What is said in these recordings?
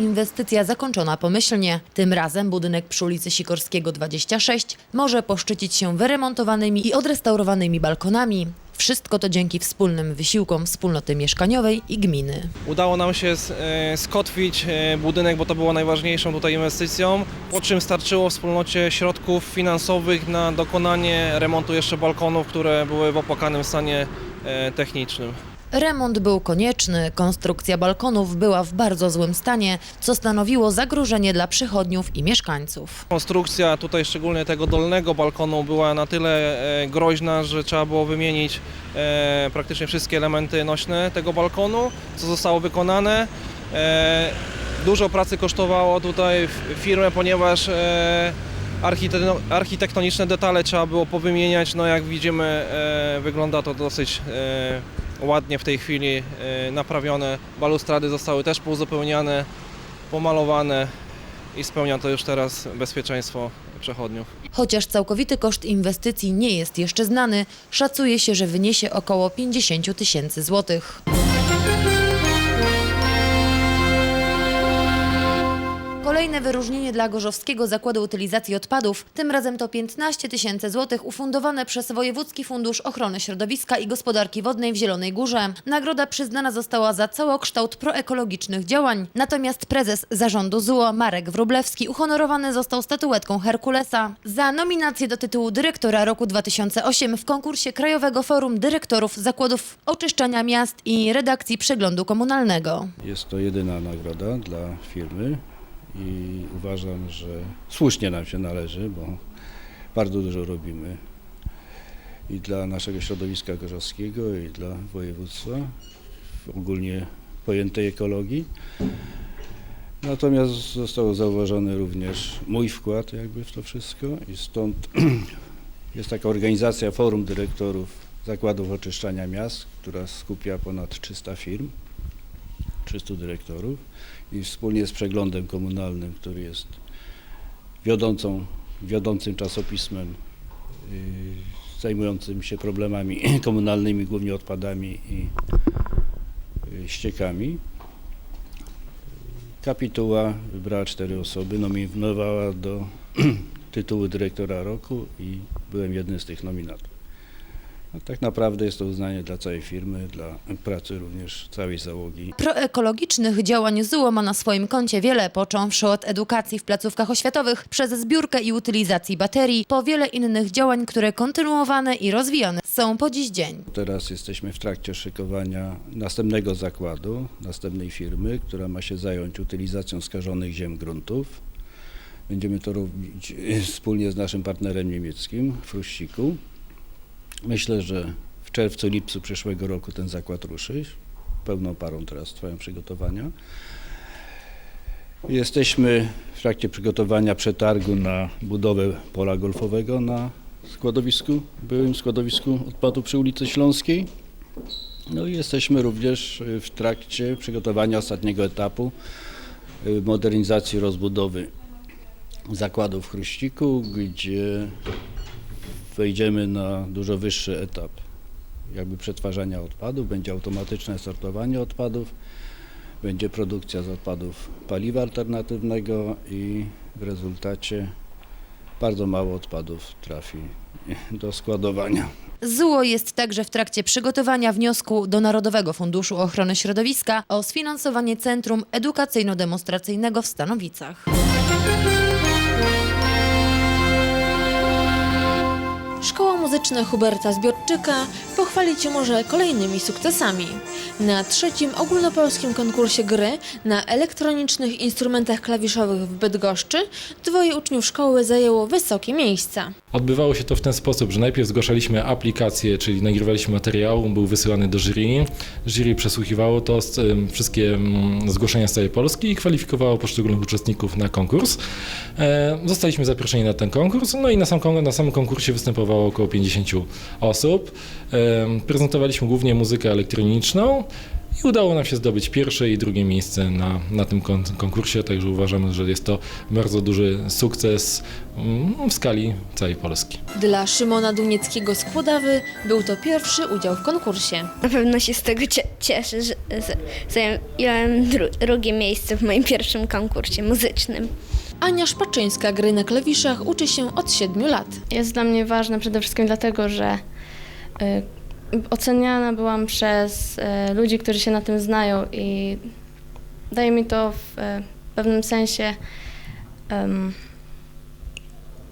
Inwestycja zakończona pomyślnie. Tym razem budynek przy ulicy Sikorskiego 26 może poszczycić się wyremontowanymi i odrestaurowanymi balkonami. Wszystko to dzięki wspólnym wysiłkom wspólnoty mieszkaniowej i gminy. Udało nam się e, skotwić e, budynek, bo to było najważniejszą tutaj inwestycją, po czym starczyło wspólnocie środków finansowych na dokonanie remontu jeszcze balkonów, które były w opłakanym stanie e, technicznym. Remont był konieczny, konstrukcja balkonów była w bardzo złym stanie, co stanowiło zagrożenie dla przychodniów i mieszkańców. Konstrukcja tutaj szczególnie tego dolnego balkonu była na tyle e, groźna, że trzeba było wymienić e, praktycznie wszystkie elementy nośne tego balkonu, co zostało wykonane. E, Dużo pracy kosztowało tutaj firmę, ponieważ archite- architektoniczne detale trzeba było powymieniać. No jak widzimy wygląda to dosyć ładnie w tej chwili e, naprawione. Balustrady zostały też pouzupełniane, pomalowane i spełnia to już teraz bezpieczeństwo przechodniów. Chociaż całkowity koszt inwestycji nie jest jeszcze znany, szacuje się, że wyniesie około 50 tysięcy złotych. Kolejne wyróżnienie dla Gorzowskiego Zakładu Utylizacji Odpadów, tym razem to 15 tysięcy złotych ufundowane przez Wojewódzki Fundusz Ochrony Środowiska i Gospodarki Wodnej w Zielonej Górze. Nagroda przyznana została za całokształt proekologicznych działań. Natomiast prezes zarządu ZUO Marek Wróblewski uhonorowany został statuetką Herkulesa za nominację do tytułu dyrektora roku 2008 w konkursie Krajowego Forum Dyrektorów Zakładów Oczyszczania Miast i Redakcji Przeglądu Komunalnego. Jest to jedyna nagroda dla firmy i uważam, że słusznie nam się należy, bo bardzo dużo robimy i dla naszego środowiska gorzowskiego, i dla województwa ogólnie pojętej ekologii. Natomiast został zauważony również mój wkład jakby w to wszystko i stąd jest taka organizacja Forum Dyrektorów Zakładów Oczyszczania Miast, która skupia ponad 300 firm. 300 dyrektorów i wspólnie z przeglądem komunalnym, który jest wiodącą, wiodącym czasopismem yy, zajmującym się problemami komunalnymi, głównie odpadami i yy, ściekami. Kapituła wybrała cztery osoby, nominowała do tytułu dyrektora roku i byłem jednym z tych nominatów. No, tak naprawdę jest to uznanie dla całej firmy, dla pracy również całej załogi. Proekologicznych działań ZUO ma na swoim koncie wiele, począwszy od edukacji w placówkach oświatowych, przez zbiórkę i utylizacji baterii, po wiele innych działań, które kontynuowane i rozwijane są po dziś dzień. Teraz jesteśmy w trakcie szykowania następnego zakładu, następnej firmy, która ma się zająć utylizacją skażonych ziem gruntów. Będziemy to robić wspólnie z naszym partnerem niemieckim w Ruściku. Myślę, że w czerwcu, lipcu przyszłego roku ten zakład ruszy. Pełną parą teraz trwają przygotowania. Jesteśmy w trakcie przygotowania przetargu na budowę pola golfowego na składowisku, byłym składowisku odpadów przy ulicy Śląskiej. No i jesteśmy również w trakcie przygotowania ostatniego etapu y, modernizacji rozbudowy zakładu w Chruściku, gdzie wejdziemy na dużo wyższy etap jakby przetwarzania odpadów, będzie automatyczne sortowanie odpadów, będzie produkcja z odpadów paliwa alternatywnego i w rezultacie bardzo mało odpadów trafi do składowania. ZUO jest także w trakcie przygotowania wniosku do Narodowego Funduszu Ochrony Środowiska o sfinansowanie Centrum Edukacyjno-Demonstracyjnego w Stanowicach. Szkoła Muzyczna Huberta Zbiorczyka pochwalić może kolejnymi sukcesami. Na trzecim ogólnopolskim konkursie gry na elektronicznych instrumentach klawiszowych w Bydgoszczy dwoje uczniów szkoły zajęło wysokie miejsca. Odbywało się to w ten sposób, że najpierw zgłaszaliśmy aplikację, czyli nagrywaliśmy materiał, był wysyłany do jury. Jury przesłuchiwało to, wszystkie zgłoszenia z całej Polski i kwalifikowało poszczególnych uczestników na konkurs. E, Zostaliśmy zaproszeni na ten konkurs, no i na, sam, na samym konkursie występowało około 50 osób. Prezentowaliśmy głównie muzykę elektroniczną. i udało nam się zdobyć pierwsze i drugie miejsce na, na tym kon- konkursie, także uważamy, że jest to bardzo duży sukces mm, w skali całej Polski. Dla Szymona Dunieckiego z Kłodawy był to pierwszy udział w konkursie. Na pewno się z tego cie- cieszę, że zająłem dru- drugie miejsce w moim pierwszym konkursie muzycznym. Ania Szpaczyńska gry na klawiszach uczy się od 7 lat. Jest dla mnie ważne przede wszystkim dlatego, że oceniana byłam przez y, ludzi, którzy się na tym znają i daje mi to w y, pewnym sensie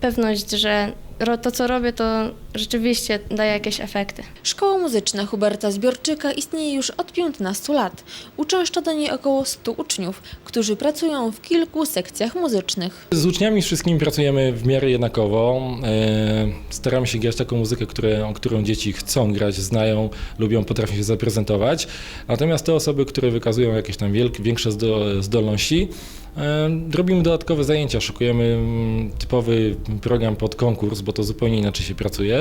pewność, że to, co robię, to rzeczywiście daje jakieś efekty. Szkoła muzyczna Huberta Zbiorczyka istnieje już od 15 lat. Uczęszcza do niej około 100 uczniów, którzy pracują w kilku sekcjach muzycznych. Z uczniami wszystkimi pracujemy w miarę jednakowo. E, Staramy się grać taką muzykę, które, którą dzieci chcą grać, znają, lubią, potrafią się zaprezentować. Natomiast te osoby, które wykazują jakieś tam wielkie, większe zdo- zdolności, e, robimy dodatkowe zajęcia, szykujemy mm, typowy program pod konkurs, bo to zupełnie inaczej się pracuje.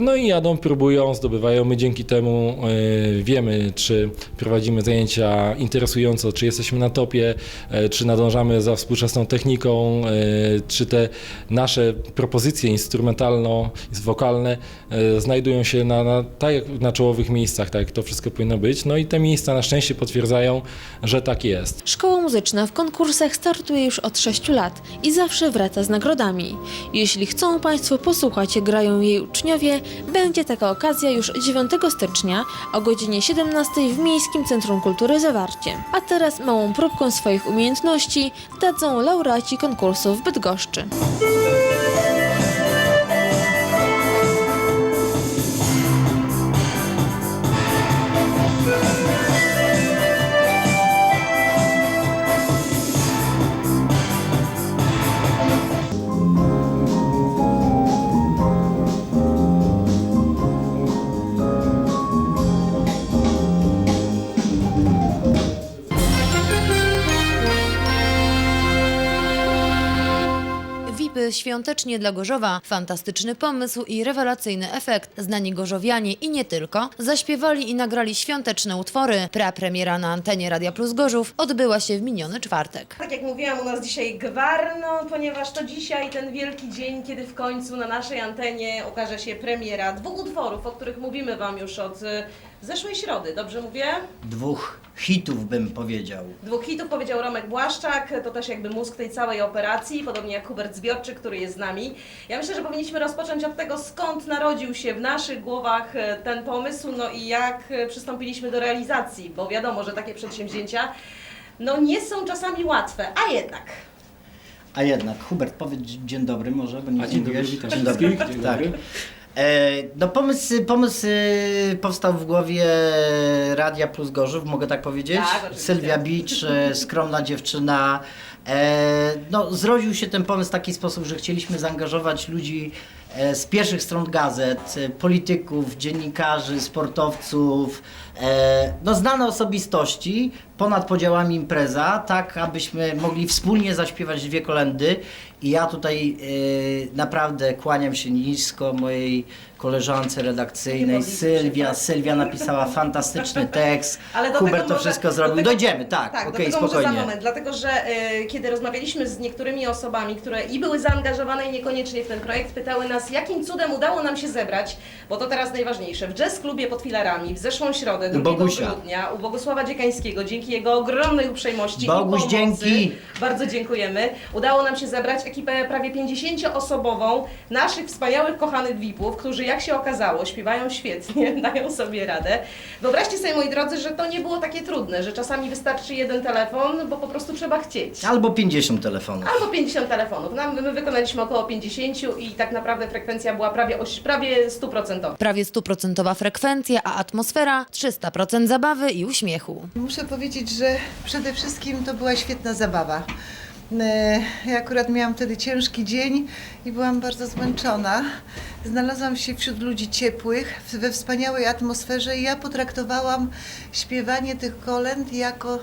No i jadą, próbują, zdobywają. My dzięki temu e, wiemy, czy prowadzimy zajęcia interesująco, czy jesteśmy na topie, e, czy nadążamy za współczesną techniką, e, czy te nasze propozycje instrumentalno-wokalne znajdują się na, na, tak jak na czołowych miejscach, tak jak to wszystko powinno być. No i te miejsca na szczęście potwierdzają, że tak jest. Szkoła muzyczna w konkursach startuje już od 6 lat i zawsze wraca z nagrodami. Jeśli chcą Państwo posłuchać, grają jej uczniowie, będzie taka okazja już 9 stycznia o godzinie 17 w Miejskim Centrum Kultury Zawarcie. A teraz małą próbką swoich umiejętności dadzą laureaci konkursu w Bydgoszczy. Świątecznie dla Gorzowa. Fantastyczny pomysł i rewelacyjny efekt. Znani gorzowianie i nie tylko zaśpiewali i nagrali świąteczne utwory. Prapremiera na antenie Radia Plus Gorzów odbyła się w miniony czwartek. Tak jak mówiłam, u nas dzisiaj gwarno, ponieważ to dzisiaj ten wielki dzień, kiedy w końcu na naszej antenie ukaże się premiera dwóch utworów, o których mówimy Wam już od zeszłej środy. Dobrze mówię? dwóch hitów, bym powiedział. Dwóch hitów powiedział Romek Błaszczak, to też jakby mózg tej całej operacji, podobnie jak Hubert Zbiorczyk, który jest z nami. Ja myślę, że powinniśmy rozpocząć od tego, skąd narodził się w naszych głowach e, ten pomysł, no i jak e, przystąpiliśmy do realizacji, bo wiadomo, że takie przedsięwzięcia no nie są czasami łatwe, a jednak. A jednak, Hubert, powiedz dzień dobry może, bo nie A dzień dobry, witam Dzień wszystkich. dobry. Dzień tak. dobry. No pomysł, pomysł e, powstał w głowie Radia Plus Gorzów, mogę tak powiedzieć? Tak. Sylwia Bicz, e, skromna dziewczyna. E, no, zrodził się ten pomysł w taki sposób, że chcieliśmy zaangażować ludzi e, z pierwszych stron gazet, e, polityków, dziennikarzy, sportowców, e, no znane osobistości, ponad podziałami impreza, tak abyśmy mogli wspólnie zaśpiewać dwie kolendy. I ja tutaj e, naprawdę kłaniam się nisko mojej koleżance redakcyjnej, Sylwia. Sylwia napisała fantastyczny tekst, Ale do Hubert tego to może- wszystko do zrobił. tego- Dojdziemy, tak, Tak, okej, do tego może za spokojnie. moment, dlatego że e, kiedy rozmawialiśmy z niektórymi osobami, które i były zaangażowane i niekoniecznie w ten projekt, pytały nas, jakim cudem udało nam się zebrać, bo to teraz najważniejsze, w jazz klubie pod filarami w zeszłą środę, 2 Bogusia. grudnia, u Bogusława Dziekańskiego, dzięki jego ogromnej uprzejmości Boguś, i pomocy, dzięki. bardzo dziękujemy, udało nam się zebrać ekipę prawie 50-osobową naszych wspaniałych, kochanych VIP-ów, którzy jak się okazało, śpiewają świetnie, dają sobie radę. Wyobraźcie sobie, moi drodzy, że to nie było takie trudne, że czasami wystarczy jeden telefon, bo po prostu trzeba chcieć. Albo 50 telefonów. Albo 50 telefonów. Nam, my wykonaliśmy około 50 i tak naprawdę frekwencja była prawie, oś- prawie 100%. Prawie stuprocentowa frekwencja, a atmosfera 300% zabawy i uśmiechu. Muszę powiedzieć, że przede wszystkim to była świetna zabawa. E, Ja akurat miałam wtedy ciężki dzień i byłam bardzo zmęczona. znalazłam się wśród ludzi ciepłych, we wspaniałej atmosferze i ja potraktowałam śpiewanie tych kolęd jako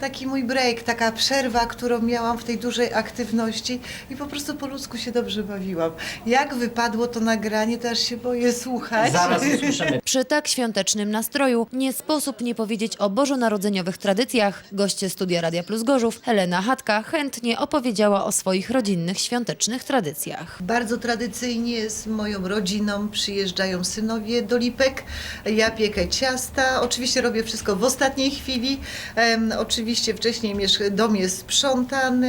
taki mój break, taka przerwa, którą miałam w tej dużej aktywności i po prostu po ludzku się dobrze bawiłam. Jak wypadło to nagranie, to aż się boję słuchać. Zaraz usłyszymy. Przy tak świątecznym nastroju nie sposób nie powiedzieć o bożonarodzeniowych tradycjach. Goście studia Radia Plus Gorzów, Helena Hatka, chętnie opowiedziała o swoich rodzinnych świątecznych tradycjach. Bardzo tradycyjnie z moją rodziną przyjeżdżają synowie do Lipek. Ja piekę ciasta. Oczywiście robię wszystko w ostatniej chwili. Em, oczywiście wcześniej mieszk- dom jest sprzątany.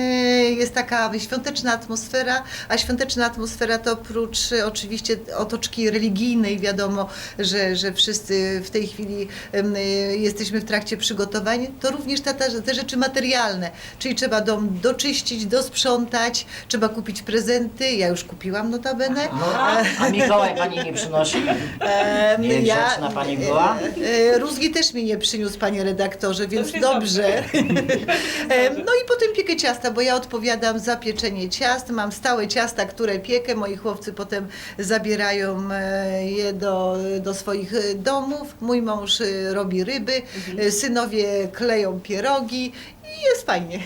Jest taka świąteczna atmosfera, a świąteczna atmosfera to oprócz e, oczywiście otoczki religijnej, wiadomo, że, że wszyscy w tej chwili e, jesteśmy w trakcie przygotowań, to również te, te, rzeczy materialne, czyli trzeba dom doczyścić, dosprzątać, trzeba kupić prezenty. Ja już kupiłam notabene. No, a, a Mikołaj pani nie przynosi? Em, Niegrzeczna pani była? e, e, Rózgi też mi nie przyniósł, panie redaktorze, więc dobrze. Em, no i potem piekę ciasta, bo ja odpowiadam za pieczenie ciast. Mam stałe ciasta, które piekę. Moi chłopcy potem zabierają e, je do, do swoich e, domów. Mój mąż e, robi ryby, e, synowie kleją pierogi i jest fajnie.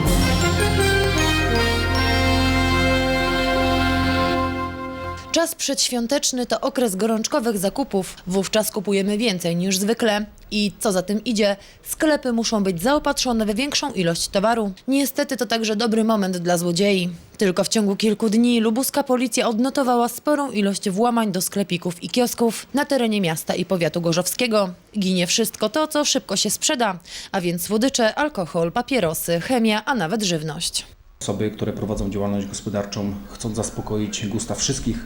Czas przedświąteczny to okres gorączkowych zakupów. Wówczas kupujemy więcej niż zwykle. I co za tym idzie, sklepy muszą być zaopatrzone w większą ilość towaru. Niestety to także dobry moment dla złodziei. Tylko w ciągu kilku dni lubuska policja odnotowała sporą ilość włamań do sklepików i kiosków na terenie miasta i powiatu gorzowskiego. Ginie wszystko to, co szybko się sprzeda, a więc słodycze, alkohol, papierosy, chemia, a nawet żywność. Osoby, które prowadzą działalność gospodarczą, chcą zaspokoić gusta wszystkich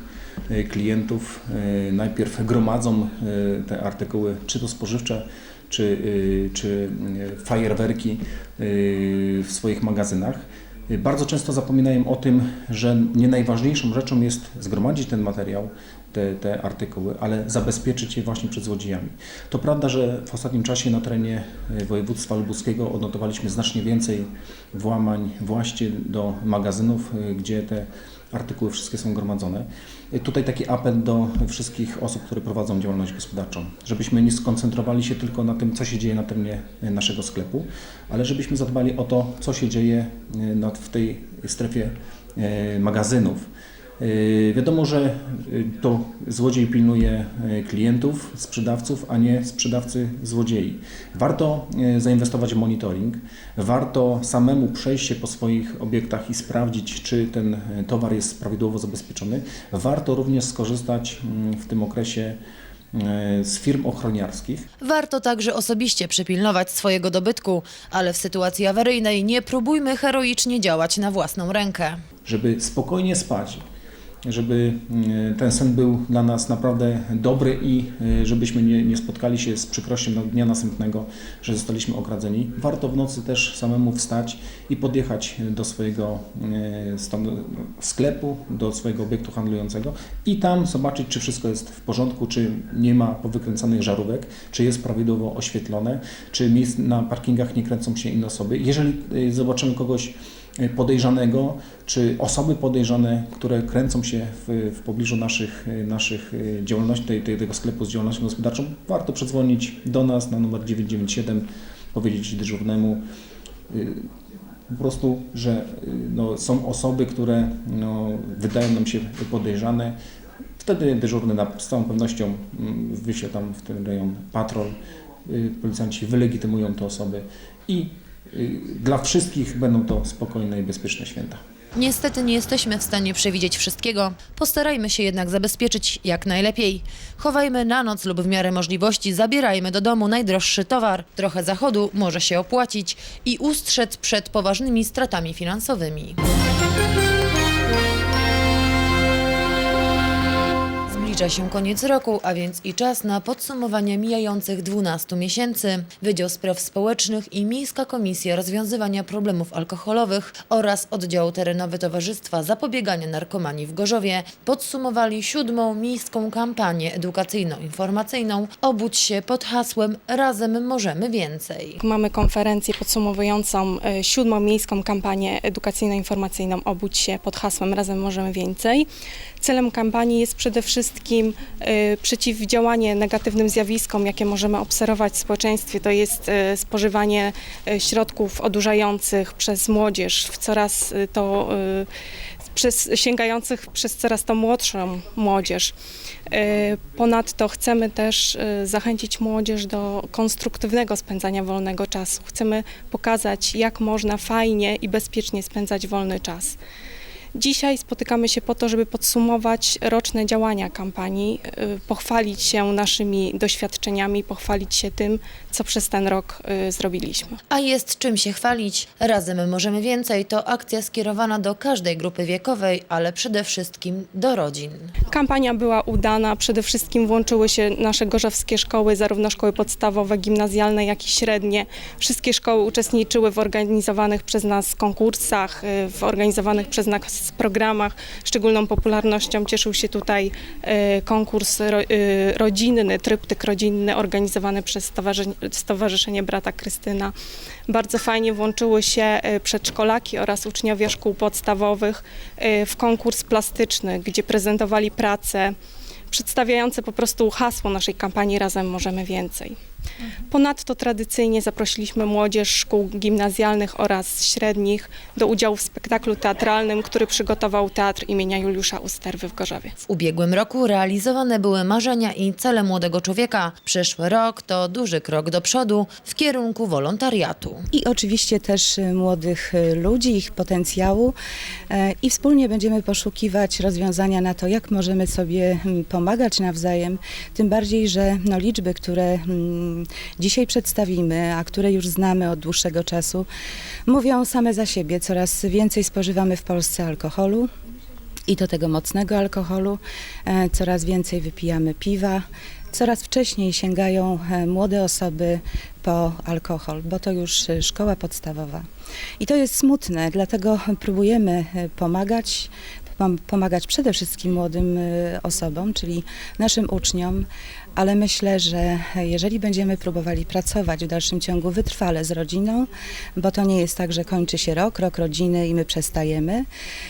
e, klientów, e, najpierw gromadzą e, te artykuły, czy to spożywcze, czy, czy fajerwerki w swoich magazynach. Bardzo często zapominają o tym, że nie najważniejszą rzeczą jest zgromadzić ten materiał, te, te artykuły, ale zabezpieczyć je właśnie przed złodziejami. To prawda, że w ostatnim czasie na terenie e, województwa lubuskiego odnotowaliśmy znacznie więcej włamań właśnie do magazynów, e, gdzie te artykuły wszystkie są gromadzone. E, Tutaj taki apel do wszystkich osób, które prowadzą działalność gospodarczą, żebyśmy nie skoncentrowali się tylko na tym, co się dzieje na terenie e, naszego sklepu, ale żebyśmy zadbali o to, co się dzieje na- w tej strefie magazynów. Yy, Wiadomo, że yy, to złodziej pilnuje yy, klientów, sprzedawców, a nie sprzedawcy złodziei. Warto zainwestować w monitoring, warto samemu przejść się po swoich obiektach i sprawdzić, czy ten towar jest prawidłowo zabezpieczony. Warto również skorzystać mm, w tym okresie z firm ochroniarskich. Warto także osobiście przypilnować swojego dobytku, ale w sytuacji awaryjnej nie próbujmy heroicznie działać na własną rękę. żeby spokojnie spać, żeby e, ten sen był dla nas naprawdę dobry i e, żebyśmy nie, nie spotkali się z przykrością dnia następnego, że zostaliśmy okradzeni. Warto w nocy też samemu wstać i podjechać do swojego e, sklepu, do swojego obiektu handlującego i tam zobaczyć, czy wszystko jest w porządku, czy nie ma powykręcanych żarówek, czy jest prawidłowo oświetlone, czy miejsc na parkingach nie kręcą się inne osoby. Jeżeli zobaczymy kogoś podejrzanego, czy osoby podejrzane, które kręcą się w, w pobliżu naszych, e, naszych e, działalności, tej, tej, tego sklepu z działalnością gospodarczą, warto przedzwonić do nas na numer 997, powiedzieć dyżurnemu y, po prostu, że y, no, są osoby, które no, wydają nam się podejrzane. Wtedy dyżurny na, z całą pewnością mm, wyśle tam w ten rejon patrol. Y, Policjanci wylegitymują te osoby i y, dla wszystkich będą to spokojne i bezpieczne święta. Niestety nie jesteśmy w stanie przewidzieć wszystkiego. Postarajmy się jednak zabezpieczyć jak najlepiej. Chowajmy na noc lub w miarę możliwości zabierajmy do domu najdroższy towar. Trochę zachodu może się opłacić i ustrzec przed poważnymi stratami finansowymi. Zbliża się koniec roku, a więc i czas na podsumowanie mijających 12 miesięcy. Wydział Spraw Społecznych i Miejska Komisja Rozwiązywania Problemów Alkoholowych oraz Oddział Terenowy Towarzystwa Zapobiegania Narkomanii w Gorzowie podsumowali siódmą miejską kampanię edukacyjno-informacyjną Obudź się pod hasłem Razem możemy więcej. Mamy konferencję podsumowującą e, siódmą miejską kampanię edukacyjno-informacyjną Obudź się pod hasłem Razem możemy więcej. Celem kampanii jest przede wszystkim wszystkim y, przeciwdziałanie negatywnym zjawiskom, jakie możemy obserwować w społeczeństwie, to jest y, spożywanie y, środków odurzających przez młodzież w coraz to przez, sięgających przez coraz to młodszą młodzież. Ponadto chcemy też zachęcić młodzież do konstruktywnego spędzania wolnego czasu. Chcemy pokazać, jak można fajnie i bezpiecznie spędzać wolny czas. Dzisiaj spotykamy się po to, żeby podsumować roczne działania kampanii, y, pochwalić się naszymi doświadczeniami, pochwalić się tym, co przez ten rok y, zrobiliśmy. A jest czym się chwalić. Razem możemy więcej to akcja skierowana do każdej grupy wiekowej, ale przede wszystkim do rodzin. Kampania była udana, przede wszystkim włączyły się nasze gorzowskie szkoły, zarówno szkoły podstawowe, gimnazjalne, jak i średnie. Wszystkie szkoły uczestniczyły w organizowanych przez nas konkursach, y, w organizowanych przez nas programach. Szczególną popularnością cieszył się tutaj y, konkurs y, rodzinny, tryptyk rodzinny organizowany przez Stowarzyszenie, Brata Krystyna. Bardzo fajnie włączyły się y, przedszkolaki oraz uczniowie szkół podstawowych w konkurs plastyczny, gdzie prezentowali prace przedstawiające po prostu hasło naszej kampanii Razem Możemy Więcej. Ponadto tradycyjnie zaprosiliśmy młodzież szkół gimnazjalnych oraz średnich do udziału w spektaklu teatralnym, który przygotował Teatr imienia Juliusza Usterwy w Gorzowie. W ubiegłym roku realizowane były marzenia i cele młodego człowieka. Przyszły rok to duży krok do przodu w kierunku wolontariatu. i oczywiście też y, młodych y, ludzi, ich potencjału e, i wspólnie będziemy poszukiwać rozwiązania na to, jak możemy sobie mm, pomagać nawzajem, tym bardziej, że no, liczby, które mm, dzisiaj przedstawimy, a które już znamy od dłuższego czasu, mówią same za siebie. Coraz więcej spożywamy w Polsce alkoholu. I to tego mocnego alkoholu, e, coraz więcej wypijamy piwa, coraz wcześniej sięgają e, młode osoby po alkohol, bo to już e, szkoła podstawowa. I to jest smutne, dlatego próbujemy pomagać, pom- pomagać przede wszystkim młodym osobom, czyli naszym uczniom, ale myślę, że jeżeli będziemy próbowali pracować w dalszym ciągu wytrwale z rodziną, bo to nie jest tak, że kończy się rok, rok rodziny i my przestajemy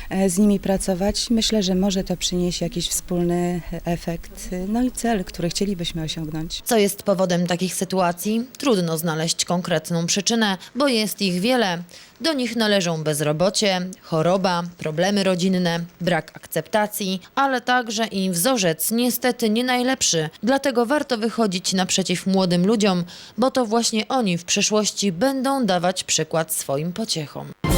e, z nimi pracować, myślę, że może to przynieść jakiś wspólny efekt, e, no i cel, który chcielibyśmy osiągnąć. Co jest powodem takich sytuacji? Trudno znaleźć konkretną przyczynę, bo jest ich wiele. Do nich należą bezrobocie, choroba, problemy rodzinne, brak akceptacji, ale także i wzorzec niestety nie najlepszy. Dlatego warto wychodzić naprzeciw młodym ludziom, bo to właśnie oni w przyszłości będą dawać przykład swoim pociechom.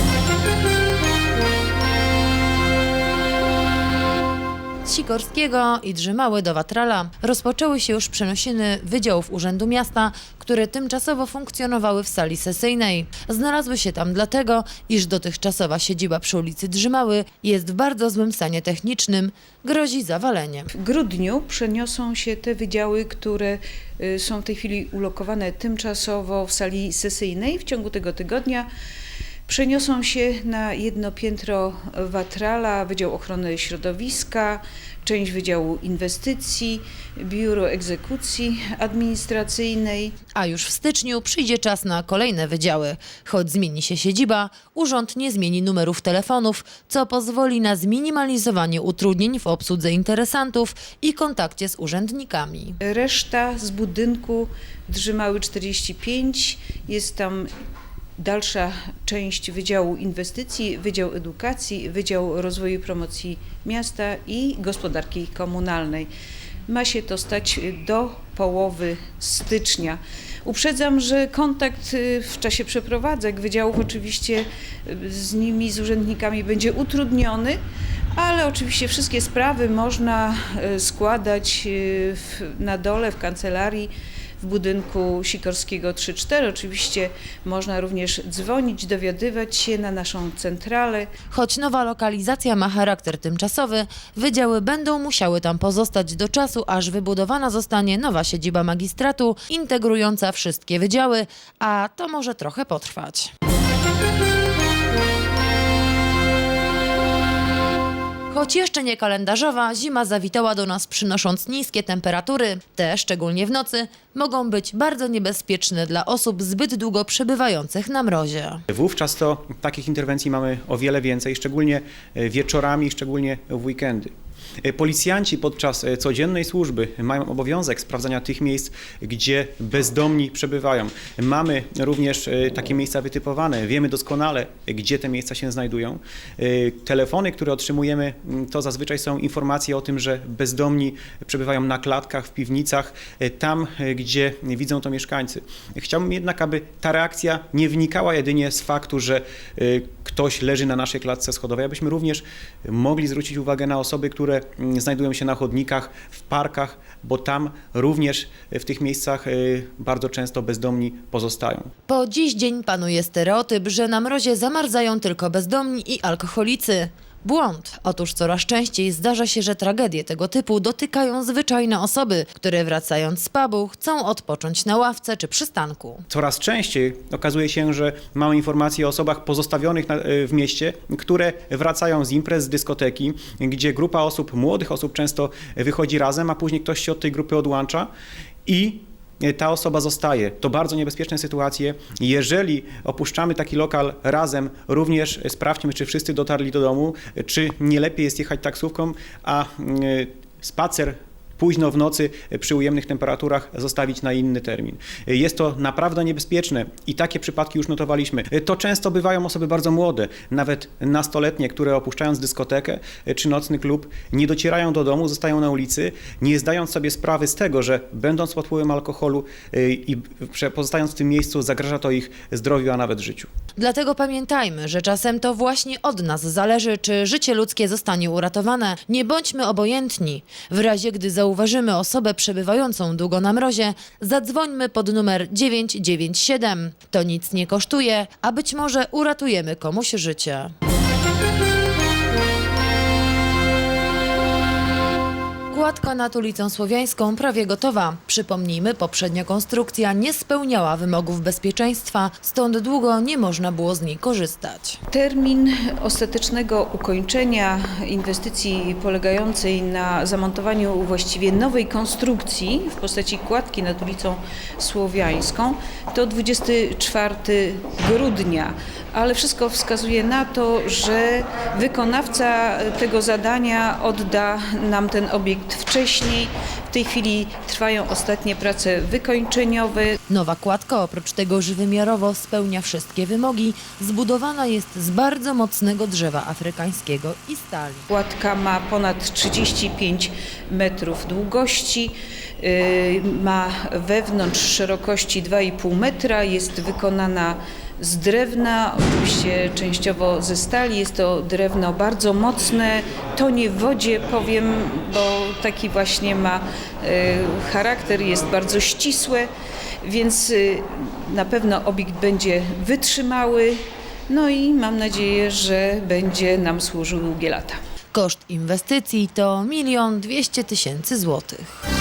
Z Sikorskiego i Drzymały do Watrala rozpoczęły się już przenosiny wydziałów Urzędu Miasta, które tymczasowo funkcjonowały w sali sesyjnej. Znalazły się tam dlatego, iż dotychczasowa siedziba przy ulicy Drzymały jest w bardzo złym stanie technicznym, grozi zawaleniem. W grudniu przeniosą się te wydziały, które y, są w tej chwili ulokowane tymczasowo w sali sesyjnej. W ciągu tego tygodnia przeniosą się na jedno piętro Watrala, Wydział Ochrony Środowiska, część Wydziału Inwestycji, Biuro Egzekucji Administracyjnej. A już w styczniu przyjdzie czas na kolejne wydziały. Choć zmieni się siedziba, urząd nie zmieni numerów telefonów, co pozwoli na zminimalizowanie utrudnień w obsłudze interesantów i kontakcie z urzędnikami. Reszta z budynku Drzymały 45, jest tam dalsza część Wydziału Inwestycji, Wydział Edukacji, Wydział Rozwoju i Promocji Miasta i Gospodarki Komunalnej. Ma się to stać do połowy stycznia. Uprzedzam, że kontakt y, w czasie przeprowadzek wydziałów oczywiście y, z nimi, z urzędnikami będzie utrudniony, ale oczywiście wszystkie sprawy można y, składać w, na dole w kancelarii w budynku Sikorskiego 3-4. Oczywiście można również dzwonić, dowiadywać się na naszą centralę. Choć nowa lokalizacja ma charakter tymczasowy, wydziały będą musiały tam pozostać do czasu, aż wybudowana zostanie nowa siedziba magistratu integrująca wszystkie wydziały, a to może trochę potrwać. Choć jeszcze nie kalendarzowa, zima zawitała do nas przynosząc niskie temperatury. Te, szczególnie w nocy, mogą być bardzo niebezpieczne dla osób zbyt długo przebywających na mrozie. Wówczas to takich interwencji mamy o wiele więcej, szczególnie e, wieczorami, szczególnie w weekendy. E, Policjanci podczas e, codziennej służby mają obowiązek sprawdzania tych miejsc, gdzie bezdomni przebywają. Mamy również e, takie miejsca wytypowane, wiemy doskonale, gdzie te miejsca się znajdują. Telefony, które otrzymujemy, to zazwyczaj są informacje o tym, że bezdomni przebywają na klatkach, w piwnicach, tam, gdzie widzą to mieszkańcy. Chciałbym jednak, aby ta reakcja nie wynikała jedynie z faktu, że ktoś leży na naszej klatce schodowej, abyśmy również mogli zwrócić uwagę na osoby, które mm, znajdują się na chodnikach, w parkach, bo tam również w tych miejscach e, bardzo często bezdomni pozostają. Po dziś dzień panuje stereotyp, że na mrozie zamarzają tylko bezdomni i alkoholicy. Błąd. Otóż coraz częściej zdarza się, że tragedie tego typu dotykają zwyczajne osoby, które wracając z pubu chcą odpocząć na ławce czy przystanku. Coraz częściej okazuje się, że mamy informacje o osobach pozostawionych na, w mieście, które wracają z imprez, z dyskoteki, gdzie grupa osób, młodych osób często wychodzi razem, a później ktoś się od tej grupy odłącza i ta osoba zostaje. To bardzo niebezpieczne sytuacje. Jeżeli opuszczamy taki lokal razem, również sprawdźmy, czy wszyscy dotarli do domu, czy nie lepiej jest jechać taksówką, a spacer późno w nocy przy ujemnych temperaturach zostawić na inny termin. Jest to naprawdę niebezpieczne i takie przypadki już notowaliśmy. To często bywają osoby bardzo młode, nawet nastoletnie, które opuszczając dyskotekę czy nocny klub nie docierają do domu, zostają na ulicy, nie zdając sobie sprawy z tego, że będąc pod wpływem alkoholu y, i pozostając w tym miejscu zagraża to ich zdrowiu, a nawet życiu. Dlatego pamiętajmy, że czasem to właśnie od nas zależy, czy życie ludzkie zostanie uratowane. Nie bądźmy obojętni. W razie, gdy zauważymy osobę przebywającą długo na mrozie, zadzwońmy pod numer 997. To nic nie kosztuje, a być może uratujemy komuś życie. Kładka nad ulicą Słowiańską prawie gotowa. Przypomnijmy, poprzednia konstrukcja nie spełniała wymogów bezpieczeństwa, stąd długo nie można było z niej korzystać. Termin ostatecznego ukończenia inwestycji polegającej na zamontowaniu właściwie nowej konstrukcji w postaci kładki nad ulicą Słowiańską to 24 grudnia, ale wszystko wskazuje na to, że wykonawca tego zadania odda nam ten obiekt wcześniej. W tej chwili trwają ostatnie prace wykończeniowe. Nowa kładka oprócz tego, że wymiarowo spełnia wszystkie wymogi, zbudowana jest z bardzo mocnego drzewa afrykańskiego i stali. Kładka ma ponad 35 metrów długości, ma wewnątrz szerokości 2,5 metra, jest wykonana z drewna, oczywiście częściowo ze stali. Jest to drewno bardzo mocne, tonie w wodzie, powiem, bo taki właśnie ma yy, charakter, jest bardzo ścisłe, więc yy, na pewno obiekt będzie wytrzymały. No i mam nadzieję, że będzie nam służył długie lata. Koszt inwestycji to milion dwieście tysięcy złotych.